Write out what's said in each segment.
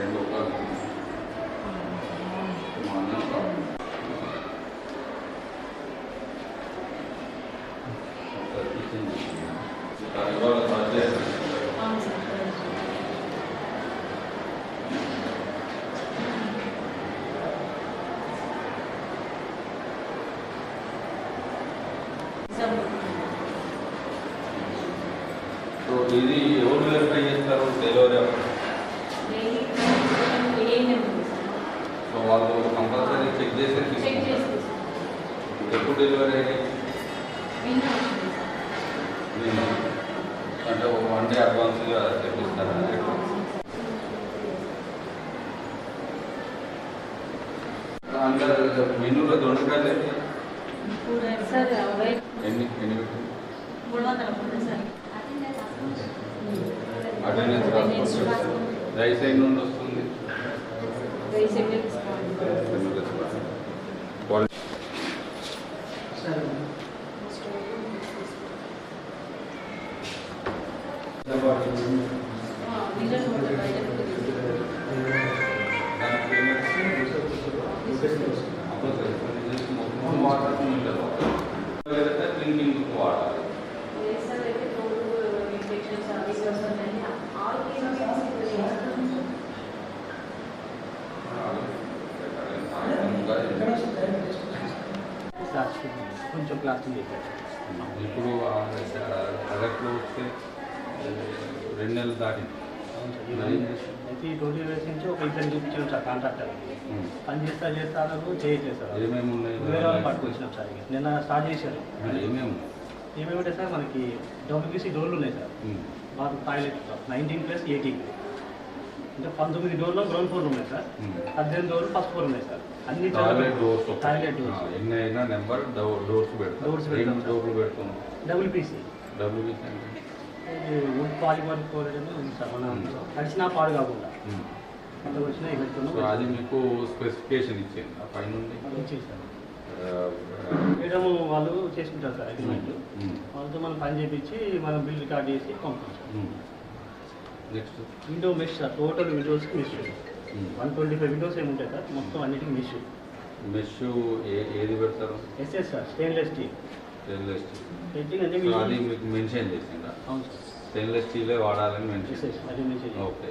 हैं लोकल ఇది ఎవరు వెరిఫై చేస్తారు తెలియదు వాళ్ళు కంపల్సరీ చెక్ చేసి ఎప్పుడు డెలివరీ అయ్యి నిన్న వచ్చింది సార్ నేను అంటే ఒక వన్ డే అడ్వాన్స్గా తెప్పిస్తారా అంటే మెనూలో దొండకాయలు ఎన్ని ఎన్ని అటెండెన్స్ రైస్ అయిన నుండి వస్తుంది? కొంచెం చేశారు ఇప్పుడు అదట్లో వస్తే రెండు నెలలు దాటింది. అయితే ఈ ట్వంటీ డేస్ నుంచి ఒక ఇద్దరు చూపించాం సార్ కాంట్రాక్టర్ పని చేస్తా చేస్తా అన్నారు చేయట్లేదు సార్. ఏమేమి ఉన్నాయి? వేరే వాళ్ళు పట్టుకొచ్చినాం సార్ నిన్న స్టార్ట్ చేశారు. ఏమేమి ఏమేమిటంటే సార్ మనకి డబ్ల్యూబీసీ డోర్లు ఉన్నాయి సార్. మాకు టాయిలెట్ నైన్టీన్ ప్లస్ ఎయిటీన్. అంటే పంతొమ్మిది డోర్లు గ్రౌండ్ ఫ్లోర్ ఉన్నాయి సార్. పద్దెనిమిది డోర్లు ఫస్ట్ ఫ్లోర్ ఉన్నాయి సార్. అన్ని టాయిలెట్ డోర్స్. Toilet doors. ఎన్ని అయినా నెంబర్ డోర్స్ పెడతాం. Doors పెడతాం. డోర్లు పెడుతున్నాం? డబ్ల్యూపీసీ డబ్ల్యూబీసీ అంటే? వుడ్ పాలిమర్ కోరేటం ఉంది సార్ మన తడిచినా పాడు కాకుండా. అది మీకు స్పెసిఫికేషన్ ఇచ్చింది ఆ పైన మేడం వాళ్ళు చేసుకుంటారు సార్ అగ్రిమెంట్. వాళ్ళతో మనం పని చేపించి మనం బిల్ రికార్డ్ చేసి ఉమ్. Next window mesh sir total విండోస్కి mesh. One twenty five windows ఏమి ఉంటాయి సార్ మొత్తం అన్నిటికీ మెష్ మెష్ ఏ ఏది పెడతారు? SS sir stainless steel stainless steel అంటే అది మీకు మెన్షన్ చేసిందా? స్టెయిన్లెస్ స్టీలే వాడాలని మెన్షన్ అది మెన్షన్. ఓకే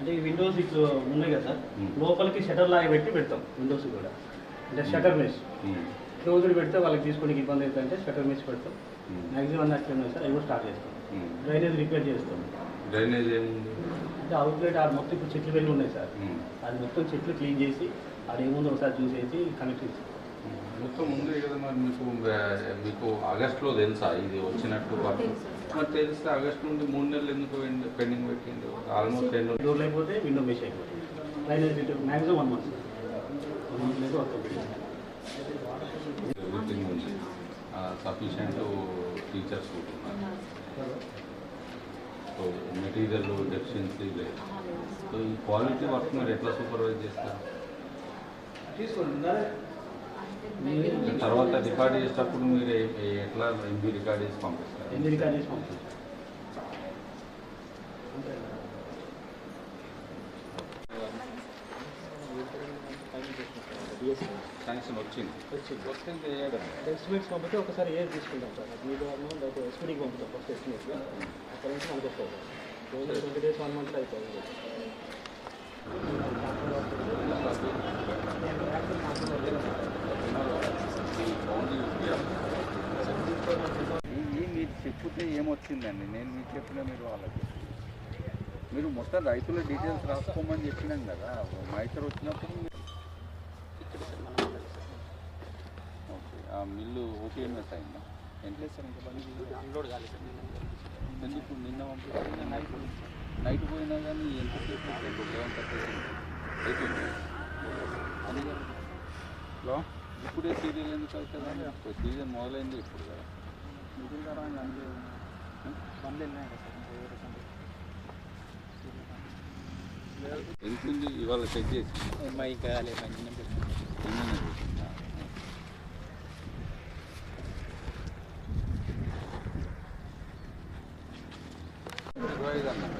అంటే ఈ విండోస్ ఇట్లా ఉన్నాయి కదా సార్ Hmm. లోపలికి షటర్ లాగా పెట్టి పెడతాం విండోస్ కూడా. అంటే షటర్ మెష్. క్లోజ్డ్ పెడితే వాళ్ళకి తీసుకోవడానికి ఇబ్బంది అవుతుందంటే షటర్ మెష్ పెడతాం. మ్యాక్సిమం అట్లే ఉన్నాయి సార్ అవి కూడా స్టార్ట్ చేస్తాం. డ్రైనేజ్ రిపేర్ చేస్తాం. డ్రైనేజ్ ఏముంది? అంటే అవుట్లెట్ ఆ మొత్తం ఇప్పుడు చెట్లు వెళ్ళి ఉన్నాయి సార్. ఉమ్. అది మొత్తం చెట్లు క్లీన్ చేసి ఆడ ఏముందో ఒకసారి చూసేసి కనెక్ట్ చేసి. మొత్తం ఉంది కదా మరి మీకు మీకు ఆగస్టులో తెలుసా? ఇది వచ్చినట్టు. మరి తెలిస్తే ఆగస్ట్ నుండి మూడు నెలలు ఎందుకు పెండింగ్ పెట్టింది ఆల్మోస్ట్ రెండు డోర్లు అయిపోతే విండో మెష్ అయిపోతుంది. Drainage repair maximum one month. One month అవుతుంది ఎవ్రీథింగ్ ఉంది. సఫిషియంట్ టీచర్స్ ఉంటున్నారు. సో మెటీరియల్ డెఫిషియన్సీ లేదు. సో ఈ క్వాలిటీ వర్క్ మీరు ఎట్లా సూపర్వైజ్ చేస్తారు? తర్వాత రికార్డ్ చేసేటప్పుడు మీరు ఎట్లా ఎంబీ రికార్డ్ చేసి పంపిస్తారు? ఎన్ని రికార్డ్ చేసి పంపిస్తాం శాంక్షన్ వచ్చింది వచ్చింది వస్తే చేయడం ఎస్టిమేట్స్ పంపితే ఒకసారి ఏది తీసుకుంటాం సార్? మీ ద్వారా లేకపోతే ఎస్పీడీకి పంపుతాం ఫస్ట్ ఎస్టిమేట్గా అక్కడ నుంచి మనకి వస్తుంది సార్ ట్వంటీ డేస్ వన్ మంత్లో అయిపోతుంది ఈ మీరు చెప్తే ఏమొచ్చిందండి? నేను మీకు చెప్పిన మీరు వాళ్ళకి మీరు మొత్తం రైతుల డీటెయిల్స్ రాసుకోమని చెప్పినాం కదా. మైసర్ వచ్చినప్పుడు మీరు- ఓకే ఆ మిల్లు ఓపీఎంఎస్ అయిందా ఎందుకు నిన్న నైట్ నైట్ పోయినా కానీ ఎంతసేపు లెవెన్ థర్టీ అయిపోయింది. అది కదా. హలో? ఇప్పుడే సీరియల్ ఎందుకు అవుతుంది సీజన్ మొదలైంది ఇప్పుడు కదా. మిగిలిన తర్వాత అందులో బండ్లు వెళ్ళినాయి కదా సార్ ఇంకా వేరే బండ్లు. ఎంత ఉంది? ఇవాళ చెక్ చేసి. ఇంకా లేదు